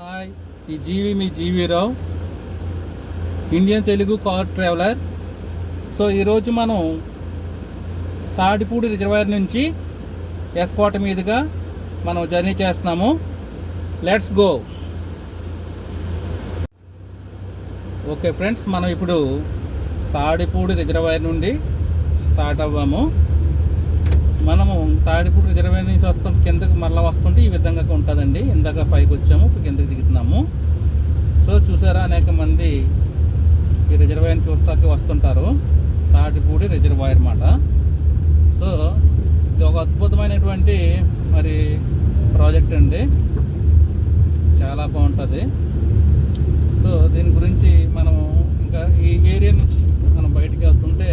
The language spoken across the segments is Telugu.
హాయ్ ఈ జీవి మీ GV Rao Indian Telugu car traveller. So ఈరోజు మనం తాడిపూడి రిజర్వాయర్ నుంచి ఎస్కోట మీదుగా మనం జర్నీ చేస్తున్నాము. Let's go. ఓకే ఫ్రెండ్స్ మనం ఇప్పుడు తాడిపూడి రిజర్వాయర్ నుండి స్టార్ట్ అవ్వాము. మనము తాడిపూడి రిజర్వాయర్ నుంచి వస్తాం కిందకి మళ్ళీ వస్తుంటే ఈ విధంగా ఉంటుందండి. ఇందాక పైకి వచ్చాము ఇప్పుడు కిందకి దిగుతున్నాము. సో చూసారా అనేక మంది ఈ రిజర్వాయర్ని చూస్తాకే వస్తుంటారు. తాటిపూడి రిజర్వాయర్ మాట. సో ఇది ఒక అద్భుతమైనటువంటి మరి ప్రాజెక్ట్ అండి. చాలా బాగుంటుంది. సో దీని గురించి మనం ఇంకా ఈ ఏరియా నుంచి మనం బయటికి వెళ్తుంటే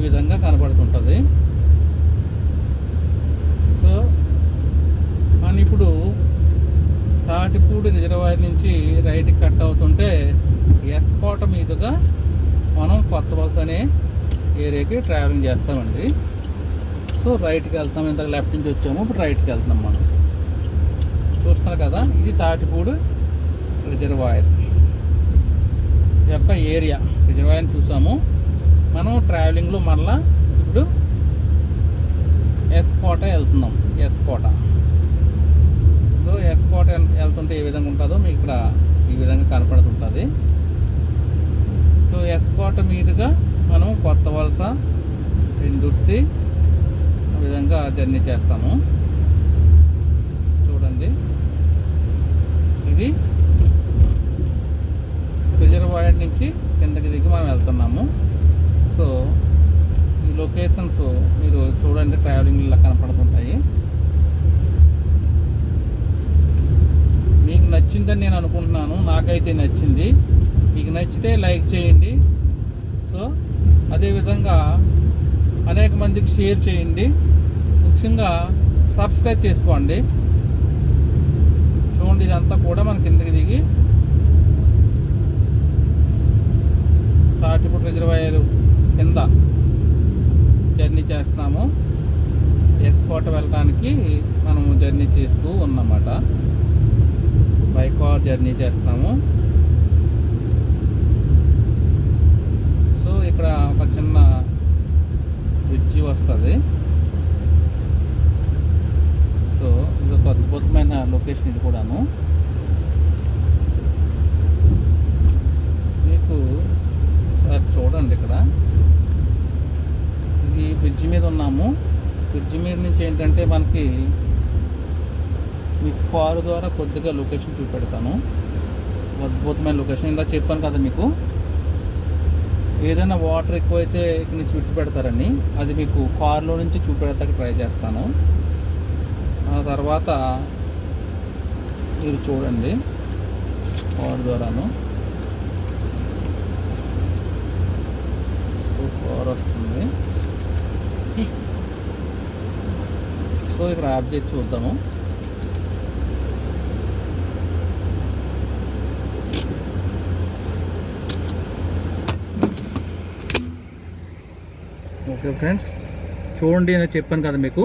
ఈ విధంగా కనబడుతుంటుంది. సో మనం ఇప్పుడు తాటిపూడి రిజర్వాయర్ నుంచి రైట్కి కట్ అవుతుంటే ఎస్కోట మీదుగా మనం కొత్త వలస అనే ఏరియాకి ట్రావెలింగ్ చేస్తామండి. సో రైట్కి వెళ్తాం. ఇంత లెఫ్ట్ నుంచి వచ్చాము. ఇప్పుడు రైట్కి వెళ్తున్నాం మనం. చూస్తున్నారు కదా ఇది తాటిపూడి రిజర్వాయర్ ఈ యొక్క ఏరియా. రిజర్వాయర్ చూసాము. మనం ట్రావెలింగ్లో మళ్ళా ఇప్పుడు ఎస్ కోట వెళ్తున్నాం. S Kota. So S Kota వెళ్తుంటే ఏ విధంగా ఉంటుందో మీకు ఇక్కడ ఈ విధంగా కనపడుతుంటుంది. సో ఎస్ కోట మీదుగా మనం కొత్త వలస ఇందుర్తి విధంగా జర్నీ చేస్తాము. చూడండి. ఇది రిజర్వాయర్ నుంచి కిందకి దిగి మనం వెళ్తున్నాము. సో ఈ లొకేషన్స్ మీరు చూడండి ట్రావెలింగ్లో కనపడుతుంటాయి. మీకు నచ్చిందని నేను అనుకుంటున్నాను. నాకైతే నచ్చింది. మీకు నచ్చితే లైక్ చేయండి. సో అదేవిధంగా అనేక మందికి షేర్ చేయండి. ముఖ్యంగా సబ్స్క్రైబ్ చేసుకోండి. చూడండి ఇదంతా కూడా మన కిందకి దిగి. తాటిపూట రిజర్వాయర్ కింద జర్నీ చేస్తున్నాము. ఎస్కోట వెళ్ళడానికి మనము జర్నీ చేస్తూ ఉన్నమాట బైక్ కార్ జర్నీ చేస్తాము సో ఇక్కడ ఒక చిన్న బ్రిడ్జి వస్తుంది. సో ఇది ఒక అద్భుతమైన లొకేషన్ ఇది కూడాను. మీకు ఒకసారి చూడండి ఇక్కడ. ఈ బ్రిడ్జ్ మీద ఉన్నాము. బ్రిడ్జ్ మీద నుంచి ఏంటంటే మనకి మీకు కారు ద్వారా కొద్దిగా లొకేషన్ చూపెడతాను. అద్భుతమైన లొకేషన్. ఇందా చెప్పాను కదా మీకు. ఏదైనా వాటర్ ఎక్కువైతే ఇక్కడ నుంచి విడిచిపెడతారని అది మీకు కారులో నుంచి చూపెడతాకి ట్రై చేస్తాను. ఆ తర్వాత మీరు చూడండి కారు ద్వారాను. సో కారు వస్తుంది. సో ఇక్కడ యాప్ చేసి చూద్దాము. ఓకే ఫ్రెండ్స్ చూడండి నేను చెప్పాను కదా మీకు.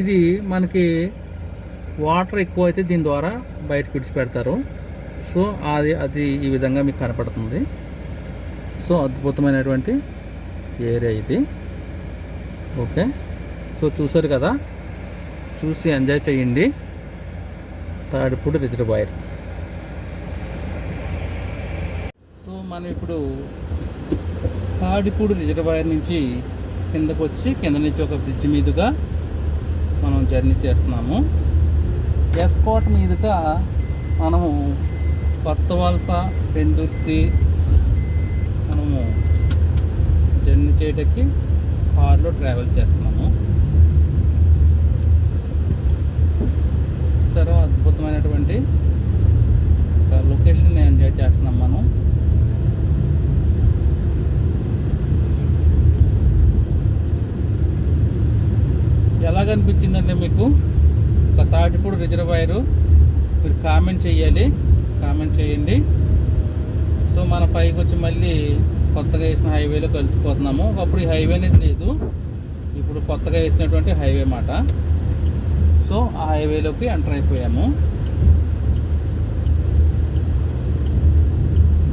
ఇది మనకి వాటర్ ఎక్కువ అయితే దీని ద్వారా బయటకు విడిచిపెడతారు. సో అది అది ఈ విధంగా మీకు కనపడుతుంది. సో అద్భుతమైనటువంటి ఏరియా ఇది. ఓకే. సో చూసారు కదా చూసి ఎంజాయ్ చేయండి. తాడిపూడి రిజర్వాయర్ సో మనం ఇప్పుడు తాడిపూడి రిజర్వాయర్ నుంచి కిందకు వచ్చి కింద నుంచి ఒక బ్రిడ్జ్ మీదుగా మనం జర్నీ చేస్తున్నాము. ఎస్కోట్ మీదుగా మనము కొత్త వలస పెందుర్తి మనము జర్నీ చేయడానికి కార్లో ట్రావెల్ చేస్తున్నాము చూసారా అద్భుతమైనటువంటి ఒక లొకేషన్ని ఎంజాయ్ చేస్తున్నాం మనం. ఎలాగనిపించిందంటే మీకు? ఒక తాటిపూడి రిజర్వాయరు. మీరు కామెంట్ చేయాలి. కామెంట్ చేయండి. సో మన పైకి వచ్చి మళ్ళీ కొత్తగా వేసిన హైవేలో కలిసిపోతున్నాము. ఒకప్పుడు ఈ హైవే అనేది లేదు. ఇప్పుడు కొత్తగా వేసినటువంటి హైవే మాట. సో ఆ హైవేలోకి ఎంటర్ అయిపోయాము.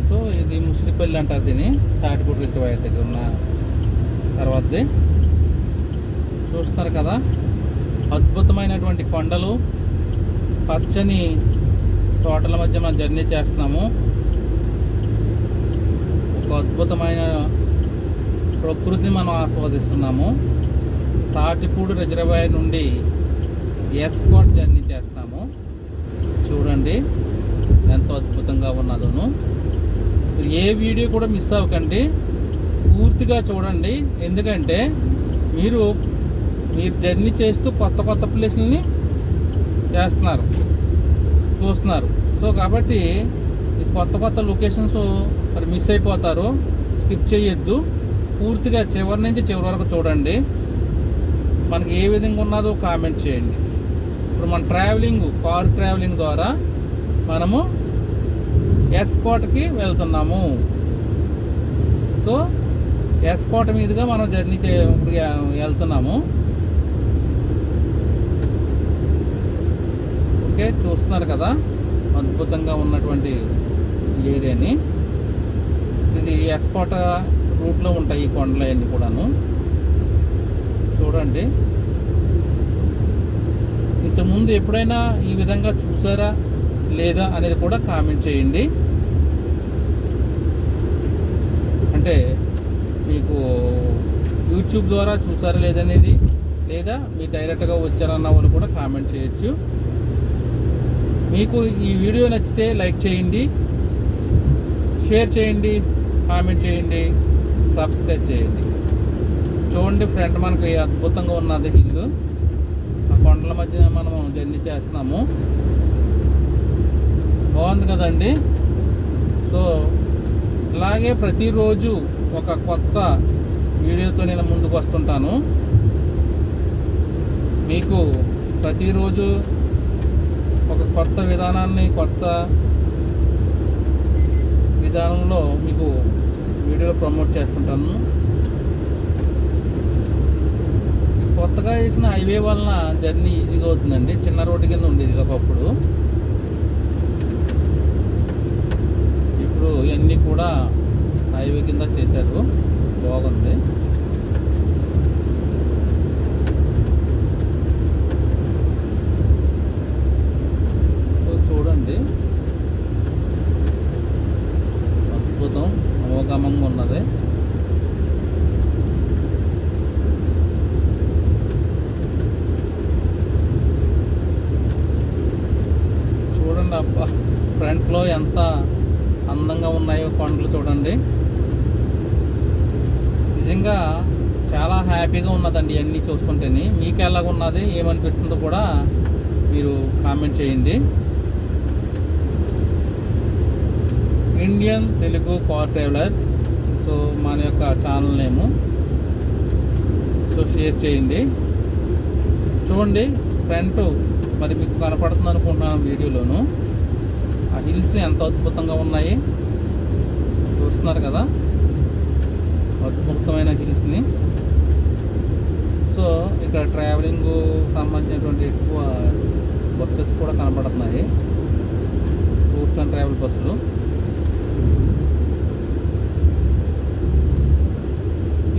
సో ఇది ముసిరిపల్లి అంటారు దీన్ని. తాటిపూడి రిజర్వాయర్ దగ్గర ఉన్న తర్వాతది. చూస్తున్నారు కదా అద్భుతమైనటువంటి కొండలు పచ్చని తోటల మధ్య మనం జర్నీ చేస్తున్నాము. ఒక అద్భుతమైన ప్రకృతిని మనం ఆస్వాదిస్తున్నాము. తాటిపూడి రిజర్వాయర్ నుండి ఎస్కాట్ జర్నీ చేస్తాము. చూడండి ఎంతో అద్భుతంగా ఉన్నదోను. ఏ వీడియో కూడా మిస్ అవ్వకండి. పూర్తిగా చూడండి. ఎందుకంటే మీరు మీరు జర్నీ చేస్తూ కొత్త కొత్త ప్లేసులని చేస్తున్నారు చూస్తున్నారు. సో కాబట్టి ఈ కొత్త కొత్త లొకేషన్స్ మరి మిస్ అయిపోతారు. స్కిప్ చేయొద్దు. పూర్తిగా చివరి నుంచి చివరి వరకు చూడండి. మనకి ఏ విధంగా ఉన్నదో కామెంట్ చేయండి. ఇప్పుడు మన ట్రావెలింగ్ కార్ ట్రావెలింగ్ ద్వారా మనము ఎస్కోట్కి వెళ్తున్నాము. సో ఎస్కోట్ మీదుగా మనం జర్నీ చే వెళ్తున్నాము. ఓకే చూస్తున్నారు కదా? అద్భుతంగా ఉన్నటువంటి ఏరియాని. ఇది ఎస్కోట రూట్లో ఉంటాయి ఈ కొండలు అన్నీ కూడాను. చూడండి. ఇంతకుముందు ఎప్పుడైనా ఈ విధంగా చూసారా లేదా అనేది కూడా కామెంట్ చేయండి. అంటే మీకు యూట్యూబ్ ద్వారా చూసారా లేదనేది లేదా మీరు డైరెక్ట్గా వచ్చారన్న వాళ్ళు కూడా కామెంట్ చేయొచ్చు. మీకు ఈ వీడియో నచ్చితే లైక్ చేయండి షేర్ చేయండి కామెంట్ చేయండి సబ్స్క్రైబ్ చేయండి. చూడండి ఫ్రెండ్ మనకి అద్భుతంగా ఉన్నది. కొండల మధ్య మనం జర్నీ చేస్తున్నాము. బాగుంది కదండి? సో ఇలాగే ప్రతిరోజు ఒక కొత్త వీడియోతో నేను ముందుకు వస్తుంటాను. మీకు ప్రతిరోజు ఒక కొత్త విధానాన్ని కొత్త విధానంలో మీకు వీడియోలు ప్రమోట్ చేస్తుంటాను ఈ కొత్తగా వేసిన హైవే వలన జర్నీ ఈజీగా అవుతుందండి. చిన్న రోడ్డు కింద ఉండేది ఒకప్పుడు. ఇప్పుడు ఇవన్నీ కూడా హైవే కింద చేశారు. బాగుంది సో చూడండి అద్భుతం అమోఘమంగా ఉన్నది చూడండి అబ్బా ఫ్రంట్లో ఎంత అందంగా ఉన్నాయో కొండలు చూడండి. నిజంగా చాలా హ్యాపీగా ఉన్నదండి ఇవన్నీ చూస్తుంటేనే. మీకు ఎలాగ ఉన్నది ఏమనిపిస్తుందో కూడా మీరు కామెంట్ చేయండి. Indian Telugu car traveller so మన యొక్క ఛానల్ నేము. సో షేర్ చేయండి. చూడండి ఫ్రంట్ మరి మీకు కనపడుతుంది అనుకుంటున్నాను వీడియోలోను. హిల్స్ ఎంత అద్భుతంగా ఉన్నాయి. చూస్తున్నారు కదా. అద్భుతమైన హిల్స్ని. సో ఇక్కడ ట్రావెలింగ్ సంబంధించినటువంటి ఎక్కువ బస్సెస్ కూడా కనపడుతున్నాయి టూర్స్ అండ్ ట్రావెల్ బస్సులు.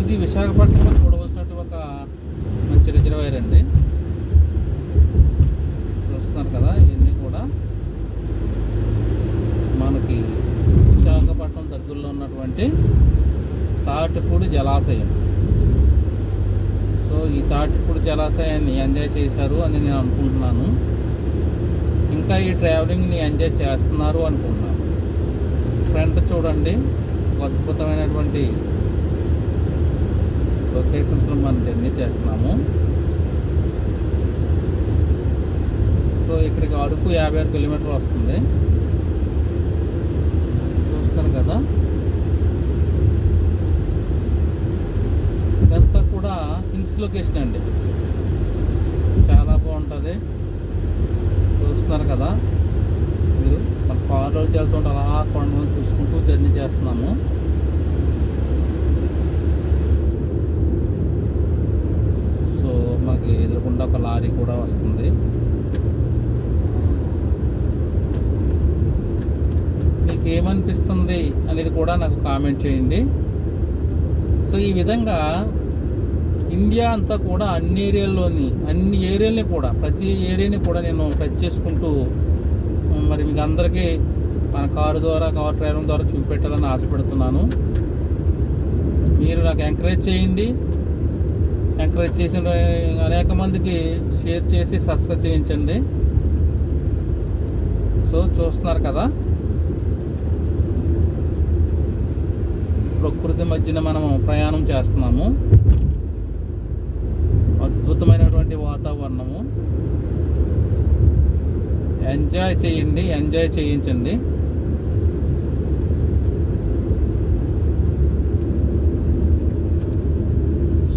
ఇది విశాఖపట్నంలో చూడవలసినటువంటి ఒక మంచి రిజర్వాయర్ అండి చూస్తున్నారు కదా ఇవన్నీ కూడా మనకి విశాఖపట్నం దగ్గరలో ఉన్నటువంటి తాటిపూడి జలాశయం. సో ఈ తాటిపూడి జలాశయాన్ని ఎంజాయ్ చేశారు అని నేను అనుకుంటున్నాను. ఇంకా ఈ ట్రావెలింగ్ని ఎంజాయ్ చేస్తున్నారు అనుకుంటున్నాను. ఫ్రంట్ చూడండి అద్భుతమైనటువంటి లొకేషన్స్లో మనం జర్నీ చేస్తున్నాము. సో ఇక్కడికి అరకు యాభై ఆరు కిలోమీటర్లు వస్తుంది. చూస్తున్నారు కదా ఇదంతా కూడా హిల్స్ లొకేషన్ అండి. చాలా బాగుంటుంది. చూస్తున్నారు కదా. మీరు మన కార్లో వెళ్తుంటే అలా కొండలను చూసుకుంటూ జర్నీ చేస్తున్నాము. సో మనకి ఎదురుకుండా ఒక లారీ కూడా వస్తుంది. మీకు ఏమనిపిస్తుంది అనేది కూడా నాకు కామెంట్ చేయండి. సో ఈ విధంగా ఇండియా అంతా కూడా అన్ని ఏరియాల్లోని అన్ని ఏరియాల్ని కూడా ప్రతి ఏరియాని కూడా నేను టచ్ చేసుకుంటూ మరి మీకు అందరికీ మన కారు ద్వారా కార్ డ్రైవింగ్ ద్వారా చూపెట్టాలని ఆశపడుతున్నాను. మీరు నాకు ఎంకరేజ్ చేయండి. ఎంకరేజ్ చేసిన అనేక మందికి షేర్ చేసి సబ్స్క్రైబ్ చేయించండి. సో చూస్తున్నారు కదా. ప్రకృతి మధ్యన మనం ప్రయాణం చేస్తున్నాము. అద్భుతమైనటువంటి వాతావరణము. ఎంజాయ్ చేయండి ఎంజాయ్ చేయించండి.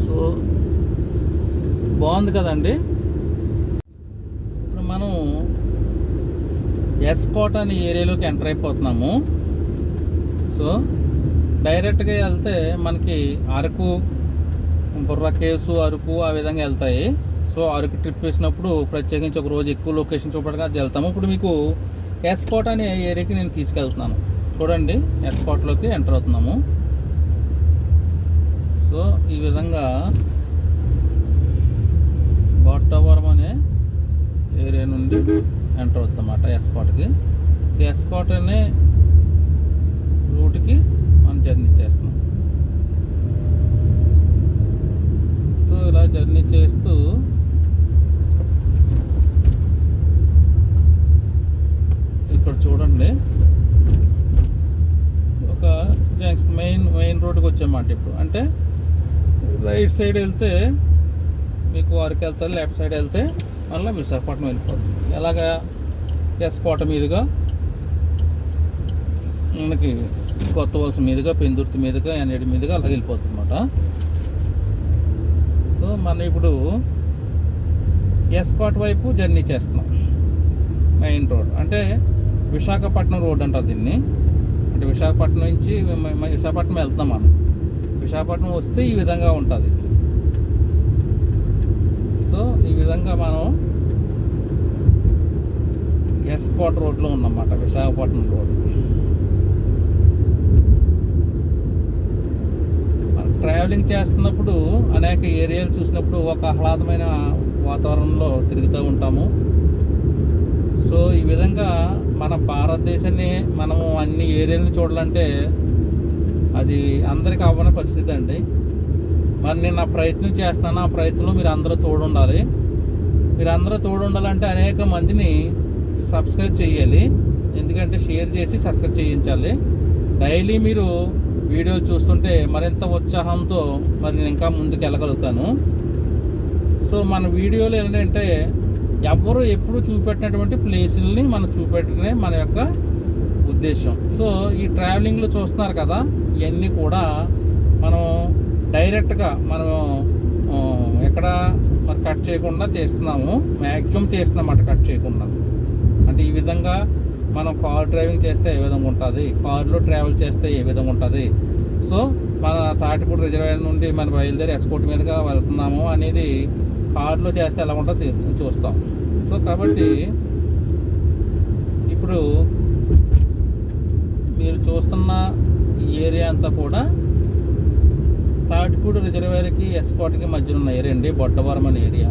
సో బాగుంది కదండి? ఇప్పుడు మనం ఎస్కోట్ అనే ఏరియాలోకి ఎంటర్ అయిపోతున్నాము. సో డైరెక్ట్గా వెళ్తే మనకి అరకు బుర్ర కేవ్స్ అరకు ఆ విధంగా వెళ్తాయి. సో అరకు ట్రిప్ వేసినప్పుడు ప్రత్యేకించి ఒక రోజు ఎక్కువ లొకేషన్ చూపడానికి అది వెళ్తాము. ఇప్పుడు మీకు ఎస్కోట్ అనే ఏరియాకి నేను తీసుకెళ్తున్నాను. చూడండి ఎస్పాట్లోకి ఎంటర్ అవుతున్నాము. సో ఈ విధంగా బాట్టవరం అనే ఏరియా నుండి ఎంటర్ అవుతామన్నమాట ఎస్పాట్కి ఎస్కోట్ అనే రూట్కి మనం జర్నీ చేస్తాం. సో జర్నీ చేస్తూ ఇక్కడ చూడండి. ఒక జంక్షన్ మెయిన్ మెయిన్ రోడ్కి వచ్చామాట ఇప్పుడు. అంటే రైట్ సైడ్ వెళ్తే మీకు వారికి వెళ్తారు లెఫ్ట్ సైడ్ వెళ్తే మళ్ళీ విశాఖపట్నం వెళ్ళిపోతుంది ఎలాగా? ఎస్ కోట మీదుగా. మనకి కొత్త వలస మీదుగా పెందుర్తి మీదుగా ఎన్ఏడి మీదుగా అలా వెళ్ళిపోతుంది అనమాట మనం ఇప్పుడు ఎస్కాట్ వైపు జర్నీ చేస్తున్నాం. మెయిన్ రోడ్ అంటే విశాఖపట్నం రోడ్ అంటారు దీన్ని. అంటే విశాఖపట్నం నుంచి విశాఖపట్నం వెళ్తున్నాం మనం. విశాఖపట్నం వస్తే ఈ విధంగా ఉంటుంది. సో ఈ విధంగా మనం ఎస్కాట్ రోడ్లో ఉన్నమాట విశాఖపట్నం రోడ్ మనం ట్రావెలింగ్ చేస్తున్నప్పుడు అనేక ఏరియాలు చూసినప్పుడు ఒక ఆహ్లాదమైన వాతావరణంలో తిరుగుతూ ఉంటాము. సో ఈ విధంగా మన భారతదేశాన్ని మనము అన్ని ఏరియాలను చూడాలంటే అది అందరికీ అవ్వని పరిస్థితి అండి. మరి నేను నా ప్రయత్నం చేస్తాను. ఆ ప్రయత్నంలో మీరు అందరూ తోడు ఉండాలి మీరు అందరూ తోడు ఉండాలంటే అనేక మందిని సబ్స్క్రైబ్ చేయాలి. ఎందుకంటే షేర్ చేసి సబ్స్క్రైబ్ చేయించాలి. డైలీ మీరు వీడియోలు చూస్తుంటే మరింత ఉత్సాహంతో మరి నేను ఇంకా ముందుకు వెళ్ళగలుగుతాను. సో మన వీడియోలు ఏంటంటే ఎవరు ఎప్పుడు చూపెట్టినటువంటి ప్లేసుల్ని మనం చూపెట్టడమే మన యొక్క ఉద్దేశం. సో ఈ ట్రావెలింగ్లో చూస్తున్నారు కదా ఇవన్నీ కూడా మనం డైరెక్ట్గా మనం ఎక్కడ మరి కట్ చేయకుండా చేస్తున్నాము. మ్యాక్సిమం తీస్తున్నామాట కట్ చేయకుండా. అంటే ఈ విధంగా మనం కార్ డ్రైవింగ్ చేస్తే ఏ విధంగా ఉంటుంది? కార్లో ట్రావెల్ చేస్తే ఏ విధంగా ఉంటుంది? సో మన తాటిపూడి రిజర్వాయర్ నుండి మన బయలుదేరి ఎస్కోట్ మీదుగా వెళ్తున్నాము అనేది కార్లో చేస్తే ఎలా ఉంటుందో చూస్తాం. సో కాబట్టి ఇప్పుడు మీరు చూస్తున్న ఏరియా అంతా కూడా తాటిపూడి రిజర్వాయర్కి ఎస్కోట్కి మధ్యన ఉన్న ఏరియా అండి. బొట్టవరం అనే ఏరియా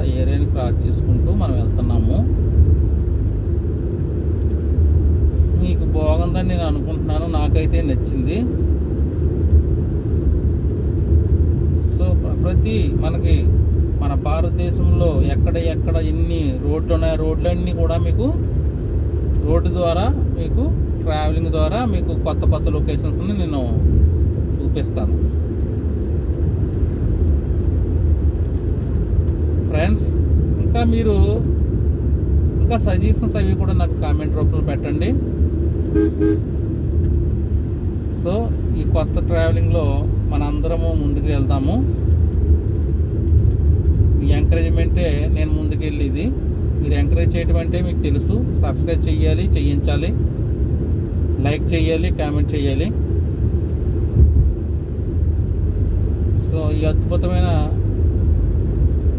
ఆ ఏరియాని క్రాస్ చేసుకుంటూ మనం వెళ్తున్నాము. మీకు బాగుందని నేను అనుకుంటున్నాను. నాకైతే నచ్చింది. సో ప్రతి మనకి మన భారతదేశంలో ఎక్కడ ఎక్కడ ఎన్ని రోడ్లు ఉన్నాయో రోడ్లన్నీ కూడా మీకు రోడ్డు ద్వారా మీకు ట్రావెలింగ్ ద్వారా మీకు కొత్త కొత్త లొకేషన్స్ని నేను చూపిస్తాను. ఫ్రెండ్స్ ఇంకా మీరు ఇంకా సజెషన్స్ అవి కూడా నాకు కామెంట్ రూపంలో పెట్టండి. సో ఈ కొత్త ట్రావెలింగ్లో మనందరము ముందుకు వెళ్దాము మీ ఎంకరేజ్మెంటే నేను ముందుకెళ్ళేది మీరు ఎంకరేజ్ చేయటం అంటే మీకు తెలుసు. సబ్స్క్రైబ్ చేయాలి చేయించాలి. లైక్ చేయాలి కామెంట్ చేయాలి. సో ఈ అద్భుతమైన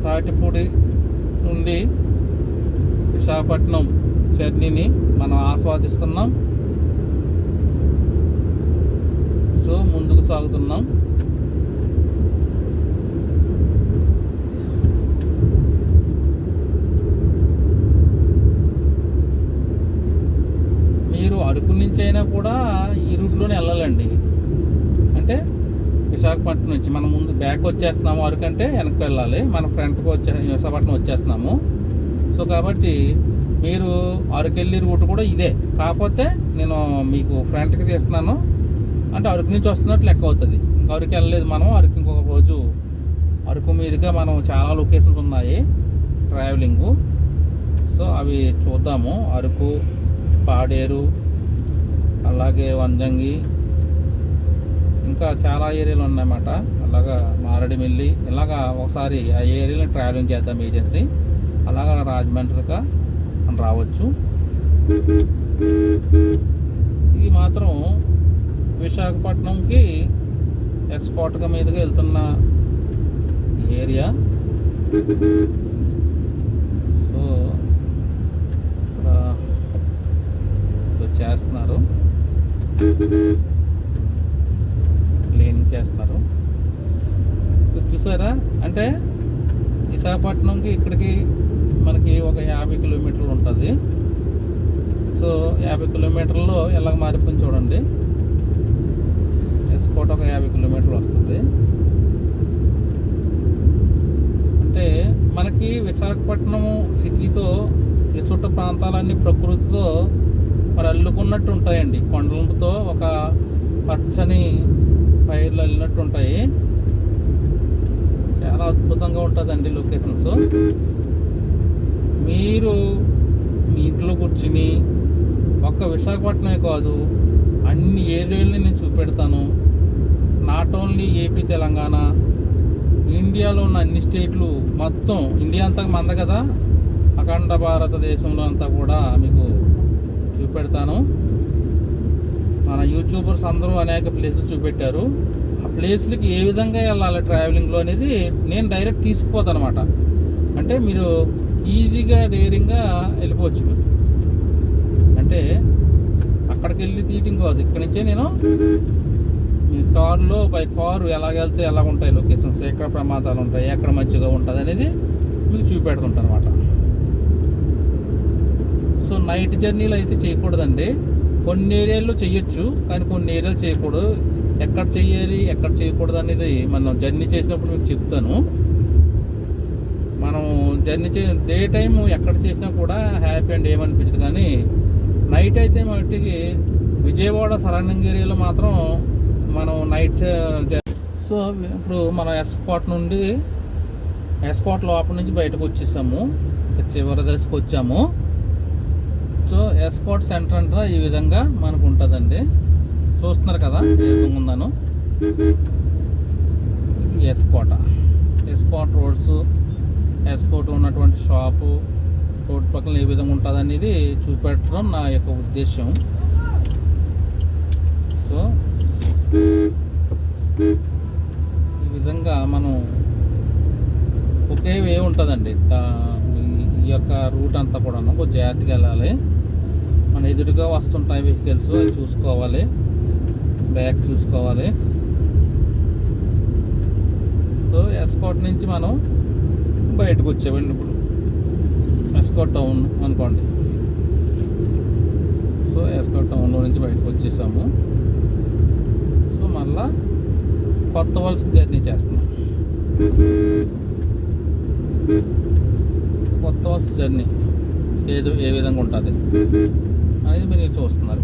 తాటిపూడి నుండి విశాఖపట్నం జర్నీని మనం ఆస్వాదిస్తున్నాం. సో ముందుకు సాగుతున్నాం మీరు అరకు నుంచి అయినా కూడా ఈ రూట్లోనే వెళ్ళాలండి అంటే విశాఖపట్నం నుంచి మనం ముందు బ్యాక్ వచ్చేస్తున్నాము అరకు అంటే వెనక్కి వెళ్ళాలి. మన ఫ్రంట్కి వచ్చే విశాఖపట్నం వచ్చేస్తున్నాము. సో కాబట్టి మీరు అరకు వెళ్ళే రూట్ కూడా ఇదే. కాకపోతే నేను మీకు ఫ్రంట్కి తీస్తున్నాను. అంటే అరకు నుంచి వస్తున్నట్టు లెక్క అవుతుంది. ఇంకా అరకు వెళ్ళలేదు మనం అరకు ఇంకొక రోజు అరకు మీదుగా మనం చాలా లొకేషన్స్ ఉన్నాయి ట్రావెలింగు సో అవి చూద్దాము. అరకు పాడేరు అలాగే వంజంగి ఇంకా చాలా ఏరియాలు ఉన్నాయన్నమాట. అలాగా మారడిమిల్లి ఇలాగా ఒకసారి ఆ ఏరియాలో ట్రావెలింగ్ చేద్దాం ఏజెన్సీ అలాగా రాజమండ్రిగా మనం రావచ్చు. ఇది మాత్రం విశాఖపట్నంకి ఎస్కోటక మీదుగా వెళ్తున్న ఏరియా. సో ఇక్కడ చేస్తున్నారు. చేస్తున్నారు. సో చూసారా? అంటే విశాఖపట్నంకి ఇక్కడికి మనకి ఒక యాభై కిలోమీటర్లు ఉంటుంది. సో యాభై కిలోమీటర్లో ఎలా మారిపోయింది చూడండి. ఎస్కోట ఒక యాభై కిలోమీటర్లు వస్తుంది. అంటే మనకి విశాఖపట్నం సిటీతో ఈ ప్రాంతాలన్నీ ప్రకృతితో మరి అల్లుకున్నట్టు ఉంటాయండి. కొండలతో ఒక పచ్చని పైర్లు వెళ్ళినట్టు ఉంటాయి. చాలా అద్భుతంగా ఉంటుందండి లొకేషన్స్. మీరు మీ ఇంట్లో కూర్చుని ఒక్క విశాఖపట్నమే కాదు అన్ని ఏరియాలని నేను చూపెడతాను. Not only A P Telangana. ఇండియాలో ఉన్న అన్ని స్టేట్లు మొత్తం ఇండియా అంతా మంద కదా? అఖండ భారతదేశంలో అంతా కూడా మీకు చూపెడతాను. మన యూట్యూబర్స్ అందరూ అనేక ప్లేసులు చూపెట్టారు. ఆ ప్లేస్లకి ఏ విధంగా వెళ్ళాలి ట్రావెలింగ్లో అనేది నేను డైరెక్ట్ తీసుకుపోతాను అనమాట అంటే మీరు ఈజీగా డేరింగ్గా వెళ్ళిపోవచ్చు మీరు. అంటే అక్కడికి వెళ్ళి తీయటం కాదు. ఇక్కడి నుంచే నేను మీ కార్లో బై కారు ఎలాగెళ్తే ఎలా ఉంటాయి లొకేషన్స్ ఎక్కడ ప్రమాదాలు ఉంటాయి ఎక్కడ మంచిగా ఉంటుంది అనేది మీకు చూపెడుతుంటాను అనమాట సో నైట్ జర్నీలు అయితే చేయకూడదండి. కొన్ని ఏరియాల్లో చేయొచ్చు కానీ కొన్ని ఏరియాలు చేయకూడదు. ఎక్కడ చేయాలి ఎక్కడ చేయకూడదు అనేది మనం జర్నీ చేసినప్పుడు మీకు చెప్తాను. మనం జర్నీ చే డే టైం ఎక్కడ చేసినా కూడా హ్యాపీ అండ్ ఏమనిపించదు కానీ నైట్ అయితే మట్టికి విజయవాడ సరౌండింగ్ ఏరియాలో మాత్రం మనం నైట్ సో ఇప్పుడు మనం ఎస్కోట్ నుండి ఎస్కోట్ లోపల నుంచి బయటకు వచ్చేసాము. ఇంకా చివరి దశకు వచ్చాము. సో ఎస్పోర్ట్ సెంటర్ అంటారా ఈ విధంగా మనకు ఉంటుందండి. చూస్తున్నారు కదా ఏ విధంగా ఉందాను. ఎస్కోట. ఎస్కోట్ రోడ్స్ ఎస్కోట్ ఉన్నటువంటి షాపు రోడ్ పక్కన ఏ విధంగా ఉంటుంది అనేది చూపెట్టడం నా యొక్క ఉద్దేశం సో ఈ విధంగా మనం ఒకే వే ఉంటుందండి. ఈ- ఈ యొక్క రూట్ అంతా కూడా కొంచెం జాగ్రత్తగా వెళ్ళాలి. మన ఎదురుగా వస్తుంటాయి వెహికల్స్ అవి చూసుకోవాలి. బ్యాక్ చూసుకోవాలి. సో ఎస్కోట్ నుంచి మనం బయటకు వచ్చామండి ఇప్పుడు. ఎస్కోట్ టౌన్ అనుకోండి. సో ఎస్కోట్ టౌన్లో నుంచి బయటకు వచ్చేసాము. సో మళ్ళా కొత్త వలసకి జర్నీ చేస్తున్నాం. కొత్త వలస జర్నీ ఏదో ఏ విధంగా ఉంటుంది? అనేది మీరు చూస్తున్నారు.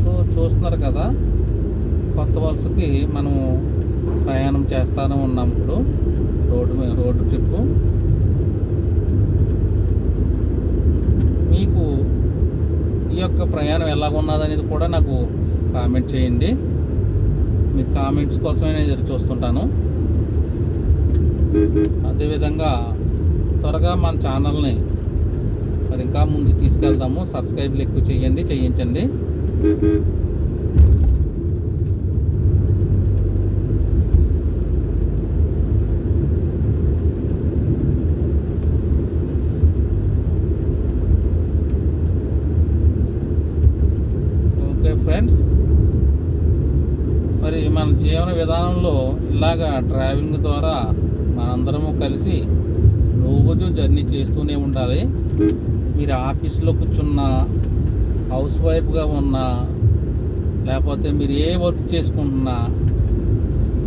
సో చూస్తున్నారు కదా కొత్త వలసకి మనము ప్రయాణం చేస్తానే ఉన్నాం ఇప్పుడు రోడ్డు మీద రోడ్డు ట్రిప్పు. మీకు ఈ యొక్క ప్రయాణం ఎలాగున్నది అనేది కూడా నాకు కామెంట్ చేయండి. మీ కామెంట్స్ కోసమే ఎదురు చూస్తుంటాను. అదేవిధంగా త్వరగా మన ఛానల్ని మరి ఇంకా ముందుకు తీసుకెళ్తాము. సబ్స్క్రైబ్లు ఎక్కువ చేయండి చేయించండి ఓకే ఫ్రెండ్స్ మరి మన జీవన విధానంలో ఇలాగా ట్రావెలింగ్ ద్వారా మనందరము కలిసి రోజు జర్నీ చేస్తూనే ఉండాలి. మీరు ఆఫీస్లో కూర్చున్న హౌస్ వైఫ్గా ఉన్నా లేకపోతే మీరు ఏ వర్క్ చేసుకుంటున్నా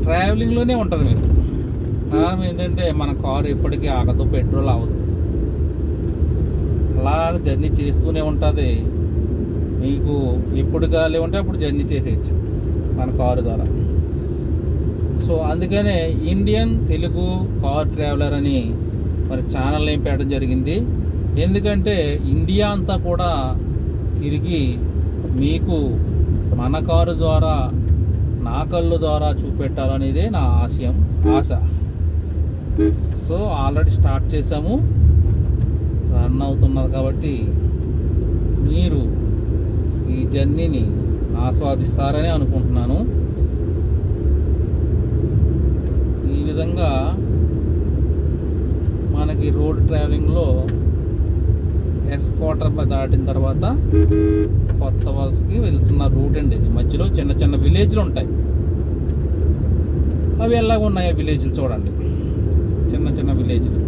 ట్రావెలింగ్లోనే ఉంటారు మీరు. కారణం ఏంటంటే మన కారు ఎప్పటికీ ఆగదు పెట్రోల్ అవ్వదు అలా జర్నీ చేస్తూనే ఉంటుంది. మీకు ఎప్పుడు కాలే ఉంటే అప్పుడు జర్నీ చేసేయచ్చు మన కారు ద్వారా. సో అందుకనే ఇండియన్ తెలుగు కార్ ట్రావెలర్ అని మరి ఛానల్ ఏం పెట్టడం జరిగింది. ఎందుకంటే ఇండియా అంతా కూడా తిరిగి మీకు మన కారు ద్వారా నా కళ్ళు ద్వారా చూపెట్టాలనేదే నా ఆశయం ఆశ. సో ఆల్రెడీ స్టార్ట్ చేసాము రన్ అవుతున్నారు కాబట్టి మీరు ఈ జర్నీని ఆస్వాదిస్తారని అనుకుంటున్నాను. ఈ విధంగా మనకి రోడ్ ట్రావెలింగ్లో ఎస్ క్వార్టర్ దాటిన తర్వాత కొత్త వాల్స్కి వెళ్తున్న రూట్ అండి ఇది. మధ్యలో చిన్న చిన్న విలేజ్లు ఉంటాయి. అవి ఎలాగ ఉన్నాయి ఆ విలేజ్లు చూడండి. చిన్న చిన్న విలేజ్లు.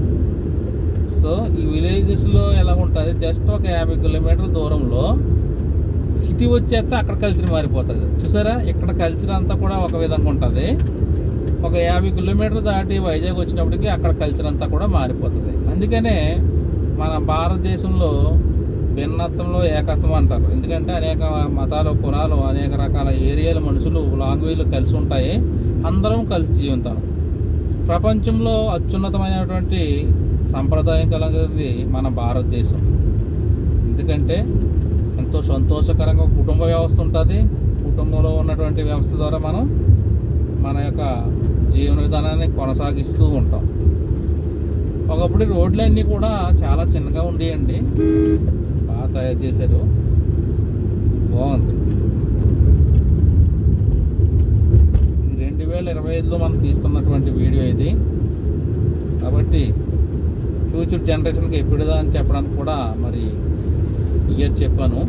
సో ఈ విలేజెస్లో ఎలా ఉంటుంది? జస్ట్ ఒక యాభై కిలోమీటర్ల దూరంలో సిటీ వచ్చేస్తే అక్కడ కల్చర్ మారిపోతుంది. చూసారా? ఇక్కడ కల్చర్ అంతా కూడా ఒక విధంగా ఉంటుంది. ఒక యాభై కిలోమీటర్లు దాటి వైజాగ్ వచ్చినప్పటికి అక్కడ కల్చర్ అంతా కూడా మారిపోతుంది. అందుకనే మన భారతదేశంలో భిన్నత్వంలో ఏకత్వం అంటారు. ఎందుకంటే అనేక మతాలు కులాలు అనేక రకాల ఏరియాల మనుషులు లాంగ్వేజ్లు కలిసి ఉంటాయి. అందరం కలిసి జీవితాం. ప్రపంచంలో అత్యున్నతమైనటువంటి సంప్రదాయం కలిగింది మన భారతదేశం. ఎందుకంటే ఎంతో సంతోషకరంగా కుటుంబ వ్యవస్థ ఉంటుంది. కుటుంబంలో ఉన్నటువంటి వ్యవస్థ ద్వారా మనం మన యొక్క జీవన విధానాన్ని కొనసాగిస్తూ ఉంటాం. ఒకప్పుడు రోడ్లన్నీ కూడా చాలా చిన్నగా ఉండేయండి. బాగా తయారు చేశారు. బాగుంది. ఇది రెండు వేల ఇరవై ఐదులో మనం తీస్తున్నటువంటి వీడియో ఇది. కాబట్టి ఫ్యూచర్ జనరేషన్కి ఎప్పుడుదా అని చెప్పడానికి కూడా మరి ఇయర్ చెప్పాను.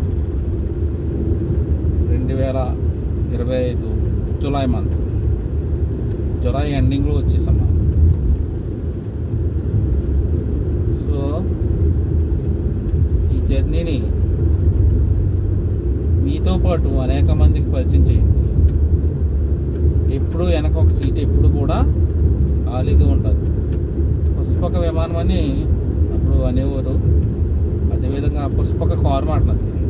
రెండు వేల ఇరవై ఐదు జులై మంత్. జులై ఎండింగ్లో వచ్చేసాం మనం. సో ఈ జర్నీని మీతో పాటు అనేక మందికి పరిచయం చేయండి. ఎప్పుడు వెనక ఒక సీట్ ఎప్పుడు కూడా ఖాళీగా ఉండదు. పుష్పక విమానం అని అప్పుడు అనేవారు. అదేవిధంగా పుష్పక కారు మాట్లాడుతుంది.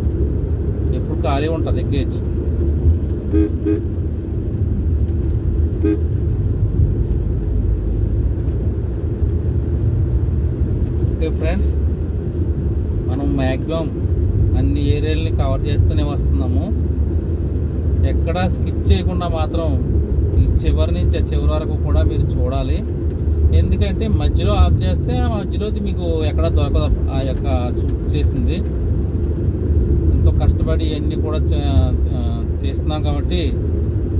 ఎప్పుడు ఖాళీ ఉంటుంది ఎక్కేయచ్చు. ఓకే ఫ్రెండ్స్ మనం మ్యాక్సిమం అన్ని ఏరియాలని కవర్ చేస్తూనే వస్తున్నాము. ఎక్కడా స్కిప్ చేయకుండా మాత్రం ఈ చివరి నుంచి ఆ చివరి వరకు కూడా మీరు చూడాలి. ఎందుకంటే మధ్యలో ఆఫ్ చేస్తే ఆ మధ్యలోది మీకు ఎక్కడ దొరకదు ఆ యొక్క చూ- చేసింది. ఎంతో కష్టపడి ఇవన్నీ కూడా తీస్తున్నాం కాబట్టి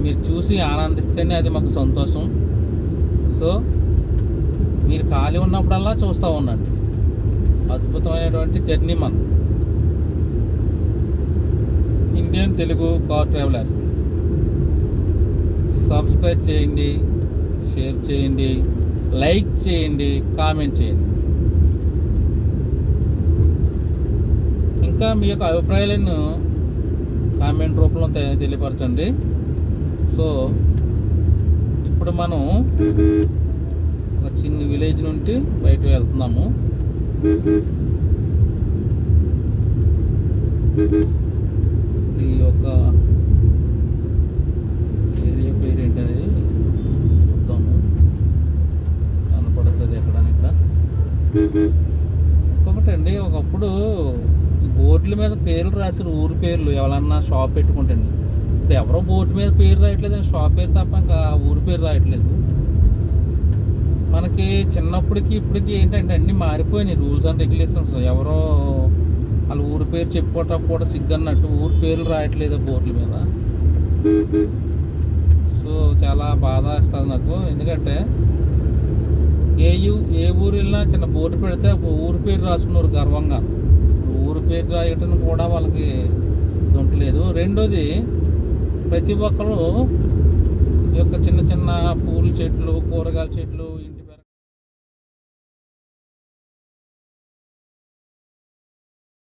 మీరు చూసి ఆనందిస్తేనే అది మాకు సంతోషం. సో మీరు ఖాళీ ఉన్నప్పుడల్లా చూస్తూ ఉండండి. అద్భుతమైనటువంటి జర్నీ మన Indian Telugu car traveller. Subscribe చేయండి షేర్ చేయండి లైక్ చేయండి కామెంట్ చేయండి. ఇంకా మీ యొక్క అభిప్రాయాలను కామెంట్ రూపంలో తెలియపరచండి. సో ఇప్పుడు మనం ఒక చిన్న విలేజ్ నుండి బయటకు వెళ్తున్నాము. ఈ యొక్క ఏరియా పేరు ఏంటనేది చూద్దాము. కనపడుతుంది ఎక్కడ ఇంకొకటండి ఒకప్పుడు ఈ బోర్డుల మీద పేర్లు రాసిన ఊరి పేర్లు ఎవరన్నా షాప్ పెట్టుకుంటండి. ఇప్పుడు ఎవరో బోర్డు మీద పేరు రాయట్లేదు షాప్ పేరు తప్ప ఇంకా ఊరి పేరు రాయట్లేదు. మనకి చిన్నప్పటికి ఇప్పటికి ఏంటంటే అన్నీ మారిపోయినాయి. Rules and regulations. ఎవరో వాళ్ళ ఊరి పేరు చెప్పుకోవటం కూడా సిగ్గన్నట్టు ఊరి పేర్లు రాయట్లేదు బోర్డుల మీద. సో చాలా బాధ వేస్తుంది నాకు. ఎందుకంటే ఏ యూ- ఏ ఊరు వెళ్ళినా చిన్న బోర్డు పెడితే ఊరి పేరు రాసుకున్నారు గర్వంగా. ఊరి పేరు రాయటం కూడా వాళ్ళకి ఉండలేదు రెండోది ప్రతి ఒక్కరు ఈ యొక్క చిన్న చిన్న పూల చెట్లు కూరగాయల చెట్లు